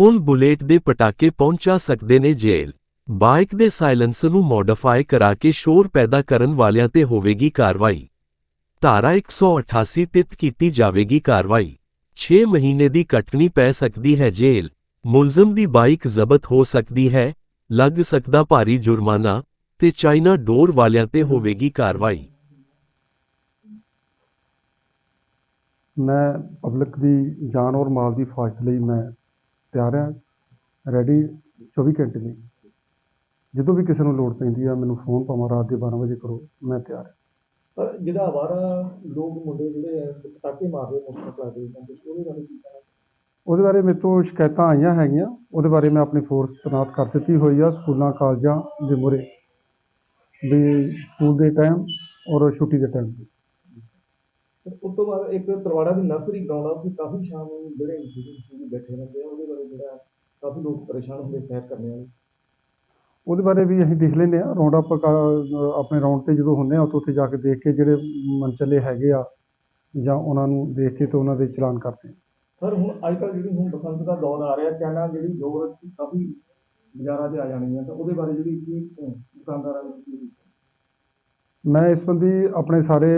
ਹੁਣ ਬੁਲੇਟ ਦੇ ਪਟਾਕੇ ਪਹੁੰਚਾ ਸਕਦੇ ਨੇ ਜੇਲ੍ਹ। ਬਾਈਕ ਦੇ ਸਾਇਲੈਂਸਰ ਨੂੰ ਮੋਡੀਫਾਈ ਕਰਾ ਕੇ ਸ਼ੋਰ ਪੈਦਾ ਕਰਨ ਵਾਲਿਆਂ ਤੇ ਹੋਵੇਗੀ ਕਾਰਵਾਈ। ਧਾਰਾ 188 ਤਿਤ ਕੀਤੀ ਜਾਵੇਗੀ ਕਾਰਵਾਈ। 6 ਮਹੀਨੇ ਦੀ ਕੱਟਣੀ ਪੈ ਸਕਦੀ ਹੈ ਜੇਲ੍ਹ। ਮੁਲਜ਼ਮ ਦੀ ਬਾਈਕ ਜ਼ਬਤ ਹੋ ਸਕਦੀ ਹੈ, ਲੱਗ ਸਕਦਾ ਭਾਰੀ ਜੁਰਮਾਨਾ ਤੇ ਚਾਈਨਾ ਡੋਰ ਵਾਲਿਆਂ ਤੇ ਹੋਵੇਗੀ ਕਾਰਵਾਈ। ਮੈਂ ਪਬਲਿਕ ਦੀ ਜਾਨ ਔਰ ਮਾਲ ਦੀ ਹਿਫਾਜ਼ਤ ਲਈ ਮੈਂ ਤਿਆਰ ਹਾਂ ਰੈਡੀ 24 ਘੰਟੇ ਲਈ। ਜਦੋਂ ਵੀ ਕਿਸੇ ਨੂੰ ਲੋੜ ਪੈਂਦੀ ਆ ਮੈਨੂੰ ਫੋਨ ਭਾਵੇਂ ਰਾਤ ਦੇ 12 ਵਜੇ ਕਰੋ ਮੈਂ ਤਿਆਰ ਹਾਂ ਪਰ ਜਿਹੜਾ ਆਵਾਰਾ ਲੋਕ ਮੁੰਡੇ ਜਿਹੜੇ ਆ ਪਟਾਕੇ ਮਾਰਦੇ ਮੋਟਰਸਾਈਕਲ ਦੇ ਉਹਦੇ ਬਾਰੇ ਕੀ ਕਹਿਣਾ? ਉਹਦੇ ਬਾਰੇ ਮੇਰੇ ਤੋਂ ਸ਼ਿਕਾਇਤਾਂ ਆਈਆਂ ਹੈਗੀਆਂ ਉਹਦੇ ਬਾਰੇ ਮੈਂ ਆਪਣੀ ਫੋਰਸ ਤੈਨਾਤ ਕਰ ਦਿੱਤੀ ਹੋਈ ਆ ਸਕੂਲਾਂ ਕਾਲਜਾਂ ਦੇ ਮੂਹਰੇ ਵੀ ਸਕੂਲ ਦੇ ਟਾਈਮ ਔਰ ਛੁੱਟੀ ਦੇ ਟਾਈਮ ਉਸ ਤੋਂ ਬਾਅਦ ਇੱਕ ਤਰਵਾੜਾ ਦੀ ਨਰਸਰੀ ਗਰਾਊਂਡ ਆ ਉੱਥੇ ਕਾਫੀ ਸ਼ਾਮ ਨੂੰ ਜਿਹੜੇ ਇੰਸਟੀਟਿਊਟ ਬੈਠੇ ਰਹਿੰਦੇ ਆ ਉਹਦੇ ਬਾਰੇ ਜਿਹੜਾ ਕਾਫੀ ਲੋਕ ਪਰੇਸ਼ਾਨ ਹੁੰਦੇ ਸੈਰ ਕਰਨੇ ਵਾਲੇ। ਉਹਦੇ ਬਾਰੇ ਵੀ ਅਸੀਂ ਦੇਖ ਲੈਂਦੇ ਆ ਰਾਉਂਡ ਅਪ ਆਪਣੇ ਰਾਉਂਡ ਤੇ ਜਦੋਂ ਹੁੰਦੇ ਆ ਉੱਥੇ ਉੱਥੇ ਜਾ ਕੇ ਦੇਖ ਕੇ ਜਿਹੜੇ ਮਨਚਲੇ ਹੈਗੇ ਆ ਜਾਂ ਉਹਨਾਂ ਨੂੰ ਦੇਖ ਕੇ ਤੇ ਉਹਨਾਂ ਦੇ ਚਲਾਨ ਕਰਦੇ ਆ। ਸਰ ਹੁਣ ਅੱਜ ਕੱਲ੍ਹ ਜਿਹੜੀ ਹੁਣ ਬਸੰਤ ਦਾ ਦੌਰ ਆ ਰਿਹਾ ਚਾਈਨਾ ਜਿਹੜੀ ਡੋਰ ਕਾਫੀ ਬਾਜ਼ਾਰਾਂ 'ਚ ਆ ਜਾਣੀ ਆ ਤਾਂ ਉਹਦੇ ਬਾਰੇ ਜਿਹੜੀ ਕੀ ਦੁਕਾਨਦਾਰਾਂ ਮੈਂ ਇਸ ਸੰਬੰਧੀ ਆਪਣੇ ਸਾਰੇ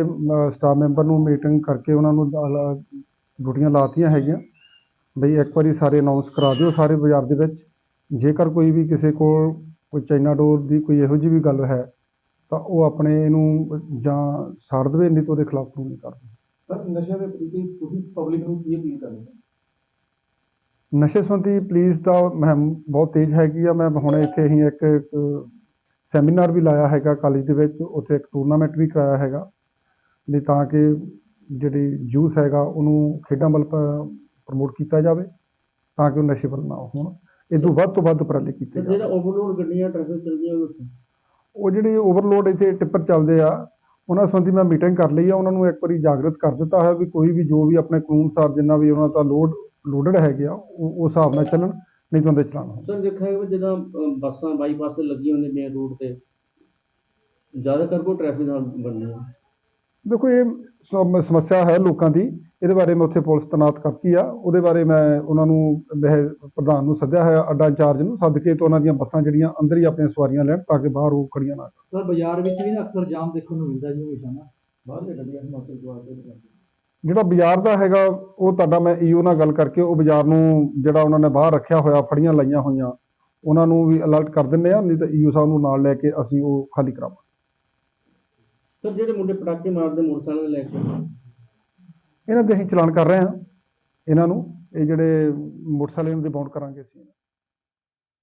ਸਟਾਫ ਮੈਂਬਰ ਨੂੰ ਮੀਟਿੰਗ ਕਰਕੇ ਉਹਨਾਂ ਨੂੰ ਡਿਊਟੀਆਂ ਲਾਤੀਆਂ ਹੈਗੀਆਂ। ਬਈ ਇੱਕ ਵਾਰੀ ਸਾਰੇ ਅਨਾਉਂਸ ਕਰਾ ਦਿਓ ਸਾਰੇ ਬਾਜ਼ਾਰ ਦੇ ਵਿੱਚ। ਜੇਕਰ ਕੋਈ ਵੀ ਕਿਸੇ ਕੋਲ ਕੋਈ ਚਾਈਨਾ ਡੋਰ ਦੀ ਕੋਈ ਇਹੋ ਜਿਹੀ ਵੀ ਗੱਲ ਹੈ ਤਾਂ ਉਹ ਆਪਣੇ ਇਹਨੂੰ ਜਾਂ ਸਾੜ ਦੇਵੇ ਨਹੀਂ ਤਾਂ ਉਹਦੇ ਖਿਲਾਫ ਕਾਨੂੰਨੀ ਕਾਰਵਾਈ। ਸਰ ਨਸ਼ੇ ਦੇ ਪ੍ਰਤੀ ਤੁਸੀਂ ਪਬਲਿਕ ਨੂੰ ਕੀ ਅਪੀਲ ਕਰਨੀ ਹੈ? ਨਸ਼ੇ ਸੰਬੰਧੀ ਪੁਲਿਸ ਦਾ ਮੁਹਿੰਮ ਬਹੁਤ ਤੇਜ਼ ਹੈਗੀ ਆ। ਮੈਂ ਹੁਣ ਇੱਥੇ ਹੀ ਇੱਕ ਸੈਮੀਨਾਰ ਵੀ ਲਾਇਆ ਹੈਗਾ ਕਾਲਜ ਦੇ ਵਿੱਚ ਉੱਥੇ ਇੱਕ ਟੂਰਨਾਮੈਂਟ ਵੀ ਕਰਾਇਆ ਹੈਗਾ। ਵੀ ਤਾਂ ਕਿ ਜਿਹੜੀ ਯੂਥ ਹੈਗਾ ਉਹਨੂੰ ਖੇਡਾਂ ਵੱਲ ਪ੍ਰਮੋਟ ਕੀਤਾ ਜਾਵੇ ਤਾਂ ਕਿ ਉਹ ਨਸ਼ੇ ਵੱਲ ਨਾ ਹੋਣ। ਇਹ ਤੋਂ ਵੱਧ ਤੋਂ ਵੱਧ ਉਪਰਾਲੇ ਕੀਤੇ ਜਾਣ। ਓਵਰਲੋਡ ਗੱਡੀਆਂ ਟ੍ਰੈਫਿਕ ਚੱਲਦੀਆਂ ਉਹਦੇ ਉਹ ਜਿਹੜੇ ਓਵਰਲੋਡ ਇੱਥੇ ਟਿੱਪਰ ਚੱਲਦੇ ਆ ਉਹਨਾਂ ਸੰਬੰਧੀ ਮੈਂ ਮੀਟਿੰਗ ਕਰ ਲਈ ਆ। ਉਹਨਾਂ ਨੂੰ ਇੱਕ ਵਾਰੀ ਜਾਗਰਤ ਕਰ ਦਿੱਤਾ ਹੈ ਵੀ ਕੋਈ ਵੀ ਜੋ ਵੀ ਆਪਣੇ ਕਾਨੂੰਨ ਅਨੁਸਾਰ ਜਿੰਨਾ ਵੀ ਉਹਨਾਂ ਦਾ ਲੋਡ ਲੋਡਡ ਹੈਗੇ ਆ ਉਹ ਉਸ ਹਿਸਾਬ ਨਾਲ ਚੱਲਣ। ਨਹੀਂ ਤਾਂ ਉਹਦੇ ਚਲਾਨ ਹੋਣ ਸਰ ਦੇਖਿਆ ਜਾਵੇ ਜਦੋਂ ਬੱਸਾਂ ਬਾਈਪਾਸ ਤੇ ਲੱਗੀਆਂ ਹੁੰਦੀਆਂ ਮੇਨ ਰੋਡ ਤੇ ਜ਼ਿਆਦਾਤਰ ਕੋ ਟ੍ਰੈਫਿਕ ਨਾਲ ਬਣਨੀ ਹੈ ਦੇਖੋ ਇਹ ਸਮ- ਸਮੱਸਿਆ ਹੈ ਲੋਕਾਂ ਦੀ। ਇਹਦੇ ਬਾਰੇ ਮੈਂ ਉੱਥੇ ਪੁਲਿਸ ਤੈਨਾਤ ਕਰਤੀ ਆ। ਉਹਦੇ ਬਾਰੇ ਮੈਂ ਉਹਨਾਂ ਨੂੰ ਮੈਂ ਪ੍ਰਧਾਨ ਨੂੰ ਸੱਦਿਆ ਹੋਇਆ ਅੱਡਾ ਇੰਚਾਰਜ ਨੂੰ ਸੱਦ ਕੇ ਤੇ ਉਹਨਾਂ ਦੀਆਂ ਬੱਸਾਂ ਜਿਹੜੀਆਂ ਅੰਦਰ ਹੀ ਆਪਣੀਆਂ ਸਵਾਰੀਆਂ ਲੈਣ ਤਾਂ ਕਿ ਬਾਹਰ ਉਹ ਖੜੀਆਂ ਨਾ। ਸਰ ਬਾਜ਼ਾਰ ਵਿੱਚ ਵੀ ਨਾ ਅਕਸਰ ਜਾਮ ਦੇਖਣ ਨੂੰ ਮਿਲਦਾ ਜੀ ਹਮੇਸ਼ਾ ਨਾ। ਗੱਡੀਆਂ ਹਿਮਾਚਲ ਤੋਂ ਆ। ਕੇ ਜਿਹੜਾ ਬਾਜ਼ਾਰ ਦਾ ਹੈਗਾ ਉਹ ਤੁਹਾਡਾ ਮੈਂ ਈਓ ਨਾਲ ਗੱਲ ਕਰਕੇ ਉਹ ਬਾਜ਼ਾਰ ਨੂੰ ਜਿਹੜਾ ਉਹਨਾਂ ਨੇ ਬਾਹਰ ਰੱਖਿਆ ਹੋਇਆ ਫੜੀਆਂ ਲਾਈਆਂ ਹੋਈਆਂ ਉਹਨਾਂ ਨੂੰ ਵੀ ਅਲਰਟ ਕਰ ਦਿੰਦੇ ਆ ਨਹੀਂ ਤਾਂ ਈਓ ਸਾਹਿਬ ਨੂੰ ਨਾਲ ਲੈ ਕੇ ਅਸੀਂ ਉਹ ਖਾਲੀ ਕਰਾਵਾਂਗੇ। ਸਰ ਜਿਹੜੇ ਮੁੰਡੇ ਪਟਾਕੇ ਮਾਰਦੇ ਮੋਟਰਸਾਈਕਲ ਲੈ ਕੇ? ਇਹਨਾਂ ਦੇ ਅਸੀਂ ਚਲਾਨ ਕਰ ਰਹੇ ਹਾਂ ਇਹਨਾਂ ਨੂੰ ਇਹ ਜਿਹੜੇ ਮੋਟਰਸਾਈਕਲ ਦੇ ਬਾਉਂਡ ਕਰਾਂਗੇ ਅਸੀਂ।